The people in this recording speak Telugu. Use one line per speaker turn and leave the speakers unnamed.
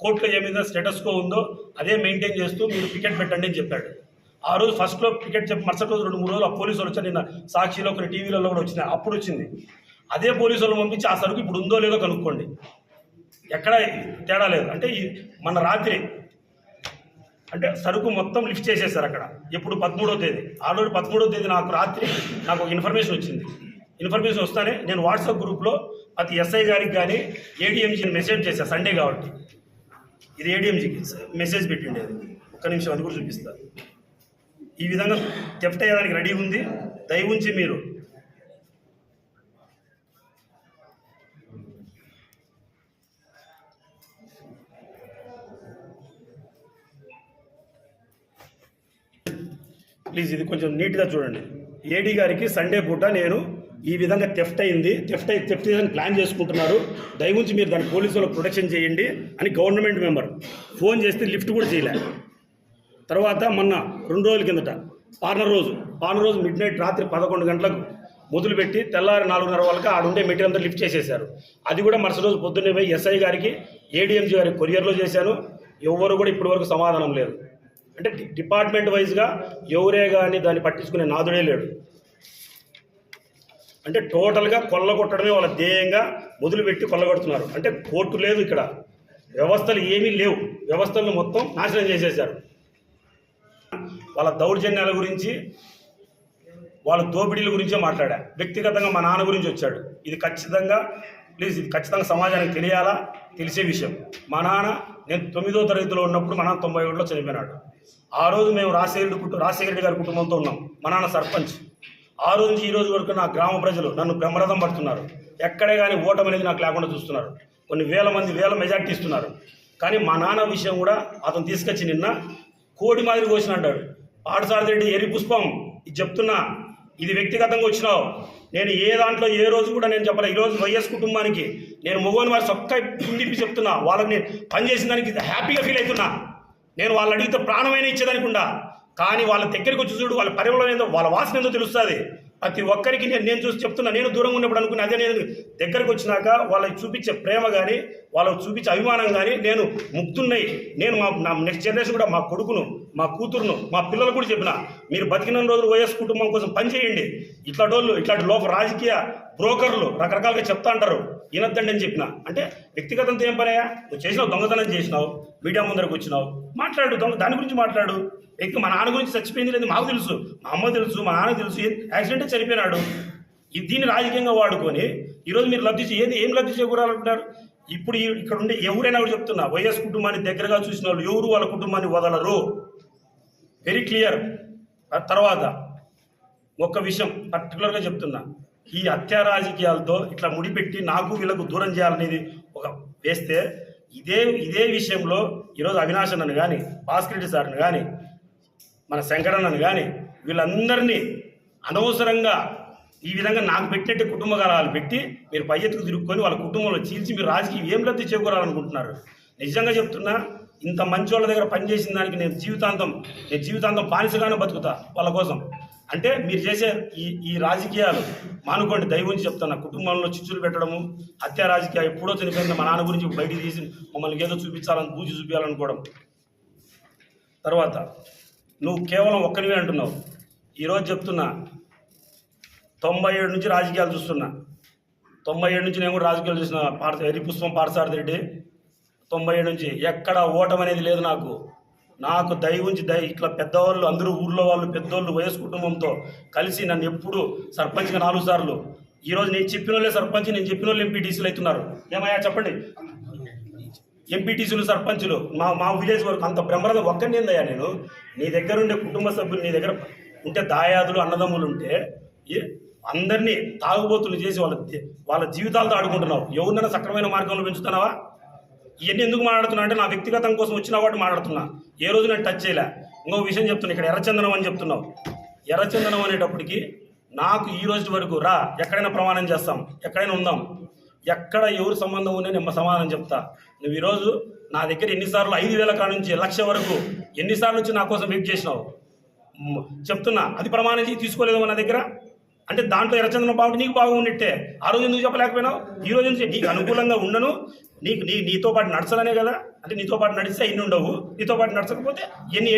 కోర్టులో ఏమైనా స్టేటస్ కో ఉందో అదే మెయింటైన్ చేస్తూ మీరు పికెట్ పెట్టండి అని చెప్పాడు. ఆ రోజు ఫస్ట్లో పికెట్ చెప్పి మరుసటి రోజు రెండు మూడు రోజులు ఆ పోలీసులు వచ్చారు. నిన్న సాక్షిలో కొన్ని టీవీలలో కూడా వచ్చినాయి అప్పుడు వచ్చింది. అదే పోలీసులు పంపించి ఆ సరుకు ఇప్పుడు ఉందో లేదో కనుక్కోండి. ఎక్కడ తేడా లేదు. అంటే ఈ మన రాత్రి అంటే సరుకు మొత్తం లిఫ్ట్ చేసేసారు అక్కడ. ఎప్పుడు పదమూడో తేదీ. ఆల్రెడీ పదమూడో తేదీ నాకు రాత్రి నాకు ఒక ఇన్ఫర్మేషన్ వచ్చింది. ఇన్ఫర్మేషన్ వస్తానే నేను వాట్సాప్ గ్రూప్లో ప్రతి ఎస్ఐ గారికి కానీ ఏడిఎంజీని మెసేజ్ చేశాను సండే కాబట్టి. ఇది ఏడిఎంజీకి మెసేజ్ పెట్టిండే అది. ఒక్క నిమిషం అది కూడా చూపిస్తా. ఈ విధంగా థెఫ్ట్ అయ్యడానికి రెడీ ఉంది. దయ ఉంచి మీరు. ప్లీజ్ ఇది కొంచెం నీట్గా చూడండి. ఏడీ గారికి సండే పూట నేను ఈ విధంగా టెఫ్ట్ అయింది. టెఫ్ట్ అయి టెఫ్ట్ చేయడానికి ప్లాన్ చేసుకుంటున్నారు. దయవుంచి మీరు దాని పోలీసులకు ప్రొటెక్షన్ చేయండి అని గవర్నమెంట్ మెంబర్ ఫోన్ చేస్తే లిఫ్ట్ కూడా చేయలే. తర్వాత మొన్న రెండు రోజుల కిందట పార్నర్ రోజు పార్న రోజు మిడ్ నైట్ రాత్రి పదకొండు గంటలకు మొదలుపెట్టి తెల్లారి నాలుగున్నర వాళ్ళకి ఆడుండే మెటీరియల్ అంతా లిఫ్ట్ చేసేశారు. అది కూడా మరుసటి రోజు పొద్దున్నే పోయి ఎస్ఐ గారికి ఏడీఎంజీ గారి కొరియర్లో చేశాను. ఎవరు కూడా ఇప్పటివరకు సమాధానం లేదు. అంటే డిపార్ట్మెంట్ వైజ్గా ఎవరే కానీ దాన్ని పట్టించుకునే నాదుడే లేడు. అంటే టోటల్గా కొల్లగొట్టడమే వాళ్ళ ధ్యేయంగా మొదలుపెట్టి కొల్లగొడుతున్నారు. అంటే కోర్టు లేదు ఇక్కడ. వ్యవస్థలు ఏమీ లేవు. వ్యవస్థలను మొత్తం నాశనం చేసేశారు. వాళ్ళ దౌర్జన్యాల గురించి వాళ్ళ దోపిడీల గురించే మాట్లాడా. వ్యక్తిగతంగా మా నాన్న గురించి వచ్చాడు. ఇది ఖచ్చితంగా ప్లీజ్ ఇది ఖచ్చితంగా సమాజానికి తెలియాలా? తెలిసే విషయం. మా నాన్న నేను తొమ్మిదో తరగతిలో ఉన్నప్పుడు మా నాన్న తొంభై ఏడులో చనిపోయినాడు. ఆ రోజు మేము రాజశేఖరెడ్డి కుటుంబ రాజశేఖరెడ్డి గారి కుటుంబంతో ఉన్నాం. మా నాన్న సర్పంచ్. ఆ రోజు ఈ రోజు వరకు నా గ్రామ ప్రజలు నన్ను బ్రహ్మరథం పడుతున్నారు. ఎక్కడే కానీ ఓటమి అనేది నాకు లేకుండా చూస్తున్నారు. కొన్ని వేల మంది వేల మెజార్టీ ఇస్తున్నారు. కానీ మా నాన్న విషయం కూడా అతను తీసుకొచ్చి నిన్న కోడి మాదిరి కోసిన అంటాడు. పాఠశాలరెడ్డి ఎరి పుష్పం. ఇది చెప్తున్నా. ఇది వ్యక్తిగతంగా వచ్చినావు. నేను ఏ దాంట్లో ఏ రోజు కూడా నేను చెప్పలే. ఈరోజు వైఎస్ కుటుంబానికి నేను మొగోని వారి సొక్క కుండిపి చెప్తున్నా. వాళ్ళకి నేను పనిచేసిన దానికి హ్యాపీగా ఫీల్ అవుతున్నా. నేను వాళ్ళు అడిగితే ప్రాణమైన ఇచ్చేదానికి ఉండా కానీ వాళ్ళ దగ్గరికి వచ్చి చూడు వాళ్ళ పరిమళం ఏందో వాళ్ళ వాసన ఏందో తెలుస్తుంది. ప్రతి ఒక్కరికి నేను నేను చూసి చెప్తున్నా నేను దూరంగా ఉన్నప్పుడు అనుకుని అదే నేను దగ్గరకు వచ్చినాక వాళ్ళకి చూపించే ప్రేమ కానీ వాళ్ళకి చూపించే అభిమానం కానీ నేను ముక్తున్నాయి నేను మా నా నెక్స్ట్ జనరేషన్ కూడా మా కొడుకును మా కూతురును మా పిల్లలు కూడా చెప్పిన మీరు బతికిన రోజులు వైఎస్ కుటుంబం కోసం పనిచేయండి ఇట్లాంటి వాళ్ళు ఇట్లాంటి లోప రాజకీయ బ్రోకర్లు రకరకాలుగా చెప్తా అంటారు. వినొద్దండి అని చెప్పిన. అంటే వ్యక్తిగతంతో ఏం పనయా నువ్వు చేసినావు దొంగతనం చేసినావు మీడియా ముందరకు వచ్చినావు. మాట్లాడు దొంగ దాని గురించి మాట్లాడు. వ్యక్తి మా నాన్న గురించి చచ్చిపోయింది లేదు మాకు తెలుసు మా అమ్మ తెలుసు మా నాన్న తెలుసు యాక్సిడెంటే చనిపోయినాడు. ఇది దీన్ని రాజకీయంగా వాడుకొని ఈరోజు మీరు లబ్ధి ఏది ఏం లబ్ధి చేకూరాలనుకుంటారు ఇప్పుడు ఇక్కడ ఉండే ఎవరైనా కూడా చెప్తున్నా వైఎస్ కుటుంబాన్ని దగ్గరగా చూసిన వాళ్ళు ఎవరు వాళ్ళ కుటుంబాన్ని వదలరు. వెరీ క్లియర్ తర్వాత ఒక్క విషయం పర్టికులర్గా చెప్తున్నా. ఈ హత్యా రాజకీయాలతో ఇట్లా ముడిపెట్టి నాకు వీళ్ళకు దూరం చేయాలనేది ఒక వేస్తే ఇదే ఇదే విషయంలో ఈరోజు అవినాష్ అన్నను కానీ భాస్కర్ రెడ్డి సార్ని కానీ మన శంకరన్నను కానీ వీళ్ళందరినీ అనవసరంగా ఈ విధంగా నాకు పెట్టినట్టు కుటుంబ కాలాలు పెట్టి మీరు పై ఎత్తుకు తిరుక్కొని వాళ్ళ కుటుంబంలో చీల్చి మీరు రాజకీయం ఏం లబ్ధి చేకూరాలనుకుంటున్నారు? నిజంగా చెప్తున్నా ఇంత మంచి వాళ్ళ దగ్గర పనిచేసిన దానికి నేను జీవితాంతం నేను జీవితాంతం బానిసగానే బతుకుతా వాళ్ళ కోసం. అంటే మీరు చేసే ఈ ఈ రాజకీయాలు మానుకోండి దైవం చెప్తున్నా కుటుంబంలో చిచ్చులు పెట్టడము హత్య రాజకీయాలు ఎప్పుడో చనిపోయింది మా నాన్న గురించి బయటికి తీసి మమ్మల్ని ఏదో చూపించాలని పూజ చూపించాలనుకోవడం. తర్వాత నువ్వు కేవలం ఒక్కనివే అంటున్నావు. ఈరోజు చెప్తున్నా తొంభై ఏడు నుంచి రాజకీయాలు చూస్తున్నా. తొంభై ఏడు నుంచి నేను కూడా రాజకీయాలు చూసిన పార్ హరిపుష్పం పార్సారథి రెడ్డి తొంభై ఏడు నుంచి ఎక్కడ ఓటం అనేది లేదు నాకు. నాకు దయ ఉంచి దయ ఇట్లా పెద్దవాళ్ళు అందరూ ఊర్లో వాళ్ళు పెద్దోళ్ళు వయసు కుటుంబంతో కలిసి నన్ను ఎప్పుడు సర్పంచ్గా నాలుగు సార్లు. ఈరోజు నేను చెప్పిన వాళ్ళే సర్పంచ్ నేను చెప్పిన వాళ్ళు ఎంపీటీసీలు అవుతున్నారు. ఏమయ్యా చెప్పండి? ఎంపీటీసీలు సర్పంచులు మా మా విలేజ్ వరకు అంత బ్రహ్మరథం ఒక్కడినిందయ్యా నేను? నీ దగ్గర ఉండే కుటుంబ సభ్యులు నీ దగ్గర ఉంటే దాయాదులు అన్నదమ్ములు ఉంటే ఏ- అందరినీ తాగుబోతులు చేసి వాళ్ళ వాళ్ళ జీవితాలతో ఆడుకుంటున్నావు. ఎవరినైనా సక్రమైన మార్గంలో పెంచుతున్నావా? ఇవన్నీ ఎందుకు మాట్లాడుతున్నా అంటే నా వ్యక్తిగతం కోసం వచ్చిన వాటి మాట్లాడుతున్నా. ఏ రోజు నేను టచ్ చేయలే. ఇంకో విషయం చెప్తున్నా ఇక్కడ ఎర్రచందనం అని చెప్తున్నావు. ఎర్రచందనం అనేటప్పటికి నాకు ఈ రోజు వరకు రా ఎక్కడైనా ప్రమాణం చేస్తాం ఎక్కడైనా ఉందాం. ఎక్కడ ఎవరు సంబంధం ఉండే నేను సమాధానం చెప్తా. నువ్వు ఈరోజు నా దగ్గర ఎన్నిసార్లు ఐదు వేల కాడ నుంచి లక్ష వరకు ఎన్నిసార్లు వచ్చి నా కోసం వెయిట్ చేసినావు? చెప్తున్నా. అది ప్రమాణం చేసి తీసుకోలేదు నా దగ్గర? అంటే దాంట్లో ఎర్రచందనం బాగుంటే నీకు బాగుండిట్టే. ఆ రోజు ఎందుకు చెప్పలేకపోయినావు? ఈ రోజు నుంచి నీకు అనుకూలంగా ఉండను. నీకు నీ నీతో పాటు నడచాలనే కదా. అంటే నీతో పాటు నడిస్తే ఎన్ని ఉండవు. నీతో పాటు నడచకపోతే ఎన్ని